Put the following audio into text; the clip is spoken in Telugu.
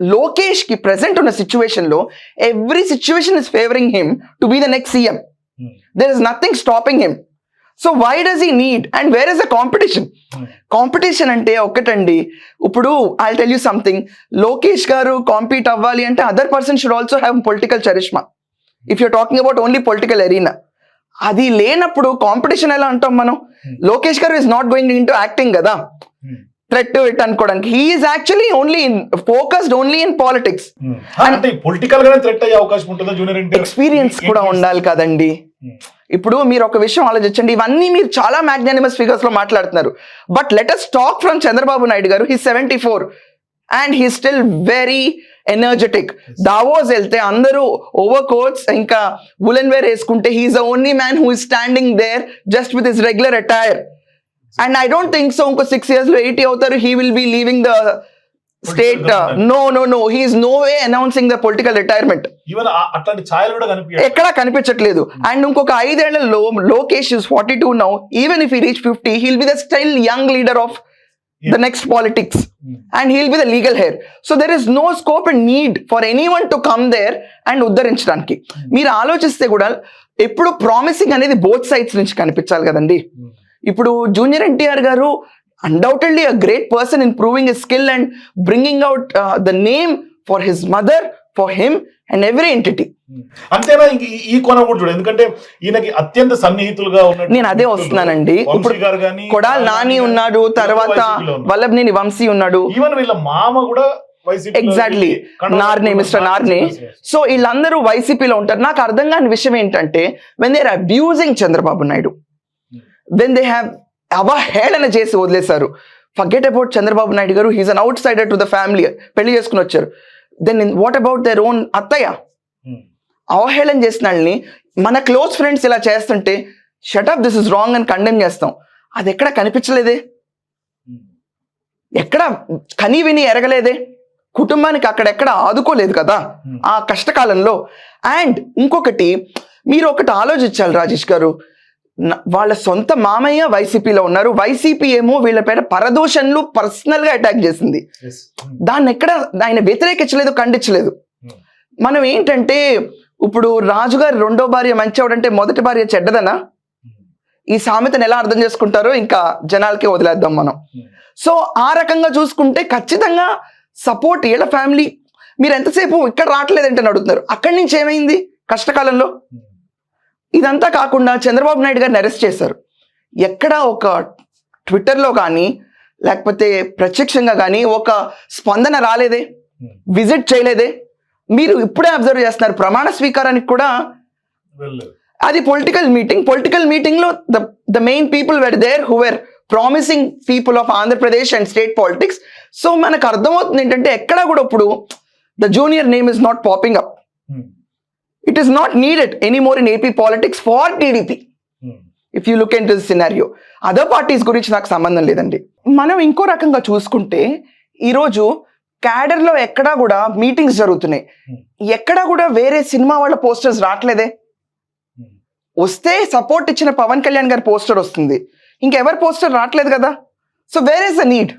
లోకేష్కి ప్రెసెంట్ ఉన్న సిచ్యువేషన్లో every situation is favouring him to be the next CM Hmm. There is nothing stopping him so why does he need and where is the competition Hmm. Competition అంటే ఒకటండి. ఇప్పుడు I tell you something Lokesh garu compete అవ్వాలి అంటే other person should also have political charisma if you're talking about only political arena అది లేనప్పుడు కాంపిటీషన్ ఎలా అంటాం మనం? Hmm. Lokesh garu is not going into acting కదా థ్రెట్ ఇట్ అనుకోవడానికి. He's actually only in focused only in politics. అంటే పొలిటికల్ గానే థ్రెట్ అయ్యే అవకాశం ఉంటుందా జూనియర్ ఎక్స్పీరియన్స్ కూడా ఉండాలి కదండి. Hmm. ఇప్పుడు మీరు ఒక విషయం ఆలోచించండి. ఇవన్నీ మీరు చాలా మ్యాగ్నానిమస్ ఫిగర్స్లో మాట్లాడుతున్నారు. But let's talk from Chandrababu Naidu garu. He seventy four and he still very energetic Davos వెళ్తే అందరూ ఓవర్ కోట్స్ ఇంకా వులెన్ వేర్ వేసుకుంటే he's the only man who is standing there just with his regular attire and I don't think so ఇంకో సిక్స్ ఇయర్స్లో ఎయిటీ అవుతారు he will be leaving the state. No no no he's no way announcing the political retirement ఎక్కడా కనిపించట్లేదు. అండ్ ఇంకొక ఐదేళ్ళలో Lokesh is forty two now even if he reach fifty he'll be the still young leader of the next politics and he'll be the legal heir so there is no scope and need for any one to come there and ఉద్ధరించడానికి. మీరు ఆలోచిస్తే కూడా ఎప్పుడు ప్రామిసింగ్ అనేది బోత్ సైడ్స్ నుంచి కనిపించాలి కదండి. ఇప్పుడు junior NTR garu undoubtedly a great person in proving a skill and bringing out the name for his mother for him and every entity అంతేనా? ఈ- కోణం కూడా చూడు ఎందుకంటే ఈయనకి అత్యంత సన్నిహితులుగా ఉన్నట్టు నేను అదే వస్తున్నానండి. ఇప్పుడు కొడాల్ నాని ఉన్నాడు తర్వాత వల్లభనేని వంశీ ఉన్నాడు. ఈవెన్ వీళ్ళ మామ కూడా exactly Narne mister Narne. So వీళ్ళందరూ వైసీపీలో ఉంటారు. నాకు అర్థం కాని విషయం ఏంటంటే when they are abusing Chandrababu Naidu when they have అవహేళన చేసి వదిలేశారు. Forget about Chandrababu Naidu garu he's an outsider to the family పెళ్ళి చేసుకుని వచ్చారు. Then what about their own అత్తయ్య? అవహేళన చేసిన వాళ్ళని మన క్లోజ్ ఫ్రెండ్స్ ఇలా చేస్తుంటే shut up this is wrong అని కండెమ్ చేస్తాం. అది ఎక్కడ కనిపించలేదే? ఎక్కడ కని విని ఎరగలేదే? కుటుంబానికి అక్కడెక్కడ ఆదుకోలేదు కదా? ఆ కష్టకాలంలో. అండ్ ఇంకొకటి మీరు ఒకటి ఆలోచించాలి రాజేష్ గారు. వాళ్ళ సొంత మామయ్య వైసీపీలో ఉన్నారు. వైసీపీ ఏమో వీళ్ళ పేర పరదూషణలు పర్సనల్గా అటాక్ చేసింది. దాన్ని ఎక్కడ ఆయన వ్యతిరేకించలేదు ఖండించలేదు. మనం ఏంటంటే ఇప్పుడు రాజుగారి రెండో భార్య మంచివాడంటే మొదటి భార్య చెడ్డదనా? ఈ సామెతను ఎలా అర్థం చేసుకుంటారో ఇంకా జనాలకి వదిలేద్దాం మనం. సో ఆ రకంగా చూసుకుంటే ఖచ్చితంగా సపోర్ట్ వీళ్ళ ఫ్యామిలీ. మీరు ఎంతసేపు ఇక్కడ రావట్లేదంటే అడుగుతున్నారు. అక్కడి నుంచి ఏమైంది? కష్టకాలంలో? ఇదంతా కాకుండా చంద్రబాబు నాయుడు గారిని అరెస్ట్ చేశారు. ఎక్కడ ఒక ట్విట్టర్లో కానీ లేకపోతే ప్రత్యక్షంగా కానీ ఒక స్పందన రాలేదే. విజిట్ చేయలేదే. మీరు ఇప్పుడే అబ్జర్వ్ చేస్తున్నారు. ప్రమాణ స్వీకారానికి కూడా అది పొలిటికల్ మీటింగ్. పొలిటికల్ మీటింగ్లో the the main people were there who were promising people of Andhra Pradesh and state politics. So మనకు అర్థమవుతుంది ఏంటంటే ఎక్కడా కూడా ఇప్పుడు the junior name is not popping up. It is not needed anymore in AP politics for TDP if you look into scenario other parties గురించి నాకు సంబంధం లేదండి. మనం ఇంకో రకంగా చూసుకుంటే ఈరోజు క్యాడర్లో ఎక్కడా కూడా మీటింగ్స్ జరుగుతున్నాయి. ఎక్కడా కూడా వేరే సినిమా వాళ్ళ పోస్టర్స్ రావట్లేదే వస్తే సపోర్ట్ ఇచ్చిన పవన్ కళ్యాణ్ గారి పోస్టర్ వస్తుంది. ఇంకెవరి పోస్టర్ రావట్లేదు కదా. So where is the need